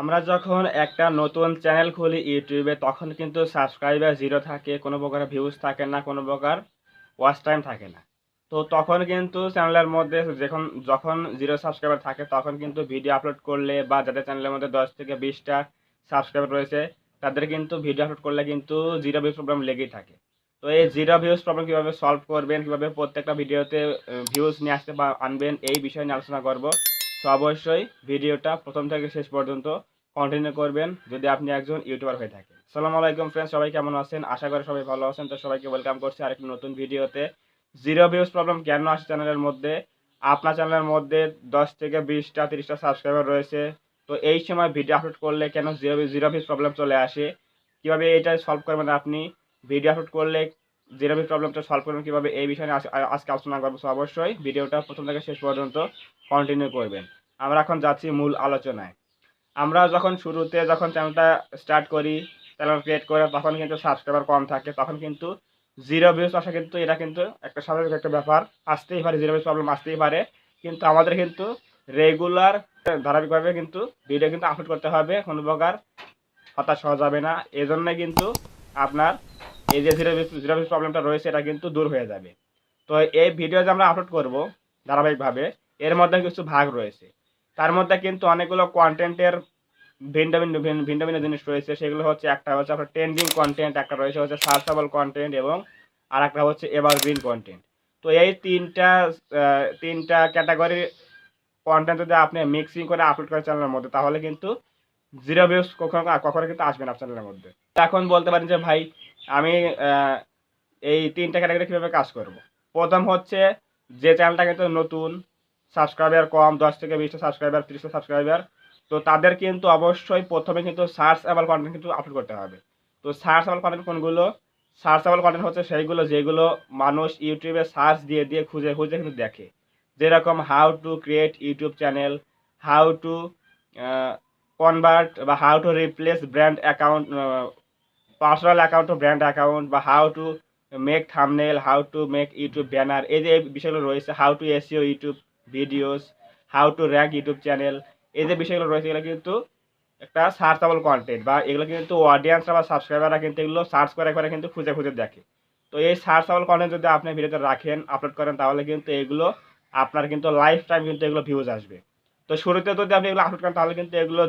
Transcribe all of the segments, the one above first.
আমরা যখন একটা নতুন চ্যানেল খুলি ইউটিউবে, তখন কিন্তু সাবস্ক্রাইবার জিরো থাকে, কোনো প্রকার ভিউজ থাকে না, কোনো প্রকার ওয়াচ টাইম থাকে না। তো তখন কিন্তু চ্যানেলের মধ্যে যখন যখন জিরো সাবস্ক্রাইবার থাকে, তখন কিন্তু ভিডিও আপলোড করলে বা যাদের চ্যানেলের মধ্যে দশ থেকে বিশটা সাবস্ক্রাইবার রয়েছে, তাদের কিন্তু ভিডিও আপলোড করলে কিন্তু জিরো ভিউজ প্রবলেম লেগেই থাকে। তো এই জিরো ভিউজ প্রবলেম কীভাবে সলভ করবেন, কীভাবে প্রত্যেকটা ভিডিওতে ভিউজ নিয়ে আসতে বা আনবেন, এই বিষয়ে নিয়ে আলোচনা করব। তো অবশ্যই ভিডিওটা প্রথম থেকে শেষ পর্যন্ত কন্টিনিউ করবেন যদি আপনি একজন ইউটিউবার হয়ে থাকেন। সালাম আলাইকুম ফ্রেন্ডস সবাই কেমন আছেন? আশা করি সবাই ভালো আছেন। তো সবাইকে ওয়েলকাম করছি আরেকটি নতুন ভিডিওতে। জিরো ভিউজ প্রবলেম কেন আসে চ্যানেলের মধ্যে? আপনার চ্যানেলের মধ্যে দশ থেকে বিশটা, তিরিশটা সাবস্ক্রাইবার রয়েছে। তো এই সময় ভিডিও আপলোড করলে কেন জিরো জিরো ভিউজ প্রবলেম চলে আসে? কীভাবে এটা সলভ করবেন আপনি? ভিডিও আপলোড করলে জিরো ভিউজ প্রবলেমটা সলভ করবেন, কীভাবে এই বিষয়ে আজ- আজকে আলোচনা করব অবশ্যই ভিডিওটা প্রথম থেকে শেষ পর্যন্ত কন্টিনিউ করবেন। আমরা এখন যাচ্ছি মূল আলোচনায়। আমরা যখন শুরুতে যখন চ্যানেলটা স্টার্ট করি চ্যানেল ক্রিয়েট করে, তখন কিন্তু সাবস্ক্রাইবার কম থাকে, তখন কিন্তু জিরো ভিউজ আসা কিন্তু, এটা কিন্তু একটা স্বাভাবিক একটা ব্যাপার। আসতেই পারে জিরো ভিউজ প্রবলেম আসতেই পারে। কিন্তু আমাদের কিন্তু রেগুলার ধারাবাহিকভাবে কিন্তু ভিডিও কিন্তু আপলোড করতে হবে, কোনো প্রকার হতাশ হওয়া যাবে না। এই জন্য কিন্তু আপনার এই যে জিরো ভিউজ জিরো ভিউজ প্রবলেমটা রয়েছে, এটা কিন্তু দূর হয়ে যাবে। তো এই ভিডিও যে আমরা আপলোড করব ধারাবাহিকভাবে, এর মধ্যে কিছু ভাগ রয়েছে। তার মধ্যে কিন্তু অনেকগুলো কন্টেন্টের ভিন্ন ভিন্ন ভিন্ন ভিন্ন জিনিস রয়েছে। সেগুলো হচ্ছে একটা হচ্ছে আপনার ট্রেন্ডিং কন্টেন্ট একটা রয়েছে হচ্ছে সার্চেবল কন্টেন্ট এবং আর একটা হচ্ছে এভারগ্রিন কন্টেন্ট তো এই তিনটা তিনটা ক্যাটাগরির কন্টেন্ট যদি আপনি মিক্সিং করে আপলোড করেন চ্যানেলের মধ্যে, তাহলে কিন্তু জিরো ভিউজ কখনো কখনো কিন্তু আসবে না চ্যানেলের মধ্যে। এখন বলতে পারেন যে ভাই আমি এই তিনটা ক্যাটাগরি কীভাবে কাজ করব? প্রথম হচ্ছে যে চ্যানেলটা কিন্তু নতুন সাবস্ক্রাইবার কম, দশ থেকে বিশটা সাবস্ক্রাইবার তিরিশটা সাবস্ক্রাইবার তো তাদের কিন্তু অবশ্যই প্রথমে কিন্তু সার্চ অ্যাবল কন্টেন্ট কিন্তু আপলোড করতে হবে। তো সার্চ অ্যাবল কন্টেন্ট কোনগুলো? সার্চ অ্যাবল কন্টেন্ট হচ্ছে সেইগুলো যেগুলো মানুষ ইউটিউবে সার্চ দিয়ে দিয়ে, খুঁজে খুঁজে কিন্তু দেখে। যেরকম how to create YouTube channel how to convert বা how to replace brand account personal account to brand account বা how to make thumbnail how to make YouTube banner এই যে বিষয়গুলো রয়েছে how to SEO YouTube videos how to rank YouTube channel এই যে বিষয়গুলো রয়েছে, এগুলো কিন্তু একটা সার্চেবল কন্টেন্ট বা এগুলো কিন্তু অডিয়েন্সরা বা সাবস্ক্রাইবাররা কিন্তু এগুলো সার্চ করে করে কিন্তু খুঁজে খুঁজে দেখে। তো এই সার্চেবল কন্টেন্ট যদি আপনি ভিডিওতে রাখেন আপলোড করেন, তাহলে কিন্তু এগুলো আপনার কিন্তু লাইফ টাইম কিন্তু এগুলো ভিউজ আসবে। তো শুরুতে যদি আপনি এগুলো আপলোড করেন, তাহলে কিন্তু এগুলো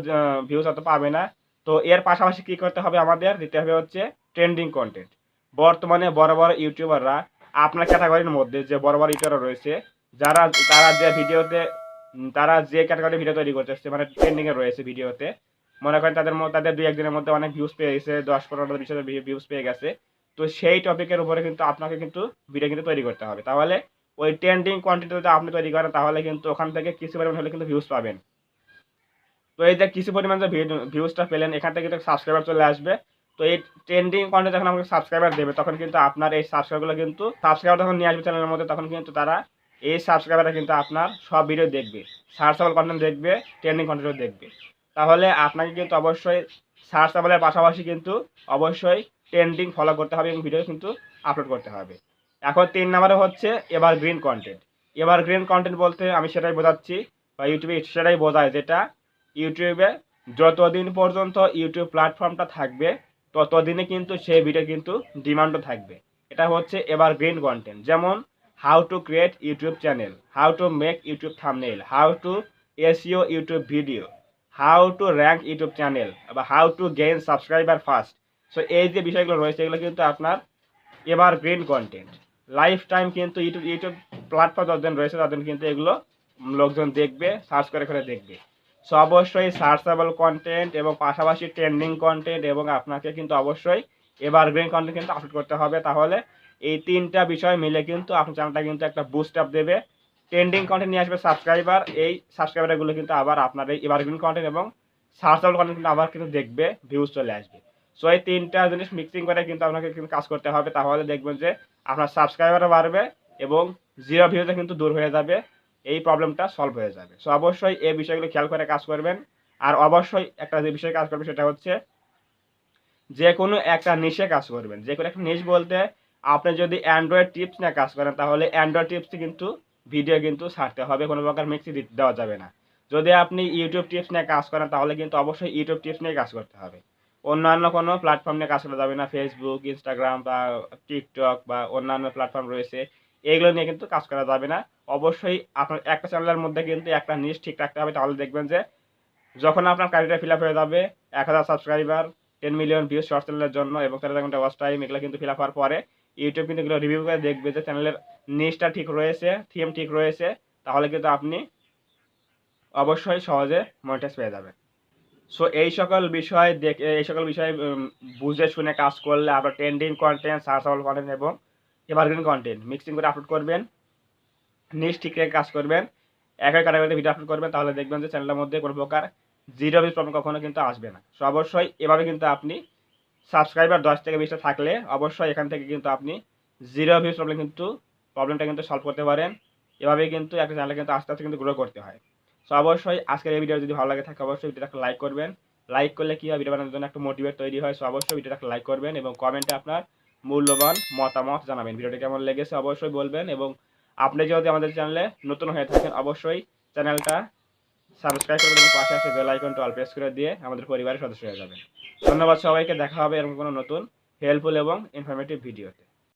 ভিউজ অত পাবে না। তো এর পাশাপাশি কী করতে হবে আমাদের? দিতে হবে হচ্ছে ট্রেন্ডিং কন্টেন্ট বর্তমানে বড় বড় ইউটিউবাররা আপনার ক্যাটাগরির মধ্যে যে বড় বড় ইউটিউবার রয়েছে, যারা, তারা যে ভিডিওতে, তারা যে ক্যাটাগরি ভিডিও তৈরি করতেছে মানে ট্রেন্ডিংয়ে রয়েছে ভিডিওতে, মনে করেন তাদের তাদের দুই একদিনের মধ্যে অনেক ভিউজ পেয়ে গেছে, দশ, পনেরো, বিশ ভিউজ পেয়ে গেছে। তো সেই টপিকের উপরে কিন্তু আপনাকে কিন্তু ভিডিও কিন্তু তৈরি করতে হবে। তাহলে ওই ট্রেন্ডিং কন্টেন্ট যদি আপনি তৈরি করেন, তাহলে কিন্তু ওখান থেকে কিছু পরিমাণ হলে কিন্তু ভিউজ পাবেন। তো এই যে কিছু পরিমাণ যে ভিউজটা পেলেন, এখান থেকে কিন্তু সাবস্ক্রাইবার চলে আসবে। তো এই ট্রেন্ডিং কন্টেন্ট যখন আমাকে সাবস্ক্রাইবার দেবে, তখন কিন্তু আপনার এই সাবস্ক্রাইবারগুলো কিন্তু সাবস্ক্রাইবার যখন নিয়ে আসবে চ্যানেলের মধ্যে, তখন কিন্তু তারা এই সাবস্ক্রাইবাররা কিন্তু আপনার সব ভিডিও দেখবে। সার্চেবল কন্টেন্ট দেখবে ট্রেন্ডিং কন্টেন্টও দেখবে। তাহলে আপনাকে কিন্তু অবশ্যই সার্চেবলের পাশাপাশি কিন্তু অবশ্যই ট্রেন্ডিং ফলো করতে হবে এবং ভিডিও কিন্তু আপলোড করতে হবে। এখন তিন নম্বরে হচ্ছে এবার গ্রিন কন্টেন্ট এবার গ্রিন কন্টেন্ট বলতে আমি সেটাই বোঝাচ্ছি, বা ইউটিউবে সেটাই বোঝায় যেটা ইউটিউবে যতদিন পর্যন্ত ইউটিউব প্ল্যাটফর্মটা থাকবে, ততদিনে কিন্তু সেই ভিডিও কিন্তু ডিমান্ডও থাকবে। এটা হচ্ছে এবার গ্রিন কন্টেন্ট যেমন how to create YouTube channel how to make YouTube thumbnail how to SEO YouTube video how to rank YouTube channel বা how to gain subscriber first so এই যে বিষয়গুলো রয়েছে, এগুলো কিন্তু আপনার এবার গ্রিন কন্টেন্ট লাইফ টাইম কিন্তু ইউটিউব ইউটিউব প্ল্যাটফর্ম যতদিন রয়েছে, ততদিন কিন্তু এগুলো লোকজন দেখবে সার্চ করে করে দেখবে। সো অবশ্যই সার্চেবল কন্টেন্ট এবং পাশাপাশি ট্রেন্ডিং কন্টেন্ট এবং আপনাকে কিন্তু অবশ্যই এবার গ্রিন কন্টেন্ট কিন্তু আপলোড করতে হবে। তাহলে এই তিনটা বিষয় মিলে কিন্তু আপনার চ্যানেলটা কিন্তু একটা বুস্ট আপ দেবে। ট্রেন্ডিং কন্টেন্ট নিয়ে আসবে সাবস্ক্রাইবার এই সাবস্ক্রাইবারগুলো কিন্তু আবার আপনার এই এভারগ্রিন কন্টেন্ট এবং সার্চেবল কন্টেন্ট কিন্তু আবার কিন্তু দেখবে ভিউজ চলে আসবে। সো এই তিনটা জিনিস মিক্সিং করে কিন্তু আপনাকে কিন্তু কাজ করতে হবে। তাহলে দেখবেন যে আপনার সাবস্ক্রাইবারও বাড়বে এবং জিরো ভিউতে কিন্তু দূর হয়ে যাবে। এই প্রবলেমটা সলভ হয়ে যাবে। সো অবশ্যই এই বিষয়গুলো খেয়াল করে কাজ করবেন। আর অবশ্যই একটা যে বিষয়ে কাজ করবে সেটা হচ্ছে, যে কোনো একটা নিশে কাজ করবেন। যে কোনো একটা নিশ বলতে, আপনি যদি অ্যান্ড্রয়েড টিপস নিয়ে কাজ করেন, তাহলে অ্যান্ড্রয়েড টিপসে কিন্তু ভিডিও কিন্তু ছাড়তে হবে, কোনো প্রকার মিক্সি দেওয়া যাবে না। যদি আপনি ইউটিউব টিপস নিয়ে কাজ করেন, তাহলে কিন্তু অবশ্যই ইউটিউব টিপস নিয়ে কাজ করতে হবে। অন্যান্য কোনো প্ল্যাটফর্ম নিয়ে কাজ করা যাবে না ফেসবুক ইনস্টাগ্রাম বা টিকটক বা অন্যান্য প্ল্যাটফর্ম রয়েছে। এগুলো নিয়ে কিন্তু কাজ করা যাবে না। অবশ্যই আপনার একটা চ্যানেলের মধ্যে কিন্তু একটা নিউজ ঠিক রাখতে হবে, তাহলে দেখবেন যে যখন আপনার কারিটা ফিল আপ হয়ে যাবে, এক হাজার subscriber ten million views short চ্যানেলের জন্য এবং তেরো ঘণ্টা ওয়াচ টাইম এগুলো কিন্তু ফিল আপ হওয়ার পরে ইউটিউব কিন্তু এগুলো রিভিউ করে দেখবে যে চ্যানেলের নিউজটা ঠিক রয়েছে থিম ঠিক রয়েছে, তাহলে কিন্তু আপনি অবশ্যই সহজে মনিটাইজ পেয়ে যাবেন। সো এই সকল বিষয় দেখে, এই সকল বিষয় বুঝে শুনে কাজ করলে আপনার ট্রেন্ডিং কন্টেন্ট সার্চেবল কন্টেন্ট এবং এভারগ্রিন কন্টেন্ট মিক্সিং করে আপলোড করবেন। নিজ ঠিক রেখে কাজ করবেন। একই ক্যাটাগরিতে ভিডিও আপলোড করবেন, তাহলে দেখবেন যে চ্যানেলের মধ্যে কোনো প্রকার জিরো বিজ প্রবলেম কখনো কিন্তু আসবে না। সো অবশ্যই এভাবে কিন্তু আপনি সাবস্ক্রাইবার দশ থেকে বিশটা থাকলে অবশ্যই এখান থেকে কিন্তু আপনি জিরো ভিউজ প্রবলেম কিন্তু প্রবলেমটা কিন্তু সলভ করতে পারেন। এভাবেই কিন্তু একটা চ্যানেল কিন্তু আস্তে আস্তে কিন্তু গ্রো করতে হয়। সো অবশ্যই আজকের এই ভিডিও যদি ভালো লাগে থাকে, অবশ্যই ভিডিওটাকে লাইক করবেন। লাইক করলে কি হয়? ভিডিও বানানোর জন্য একটা মোটিভেট তৈরি হয়। সো অবশ্যই ভিডিওটাকে লাইক করবেন এবং কমেন্টে আপনার মূল্যবান মতামত জানাবেন। ভিডিওটি কেমন লেগেছে অবশ্যই বলবেন এবং আপনি যদি আমাদের চ্যানেলে নতুন হয়ে থাকেন, অবশ্যই চ্যানেলটা সাবস্ক্রাইব করে এবং পাশে আসে বেল আইকনটা অল প্রেস করে দিয়ে আমাদের পরিবারের সদস্য হয়ে যাবেন। ধন্যবাদ সবাইকে। দেখা হবে এরকম কোনো নতুন হেল্পফুল এবং ইনফরমেটিভ ভিডিওতে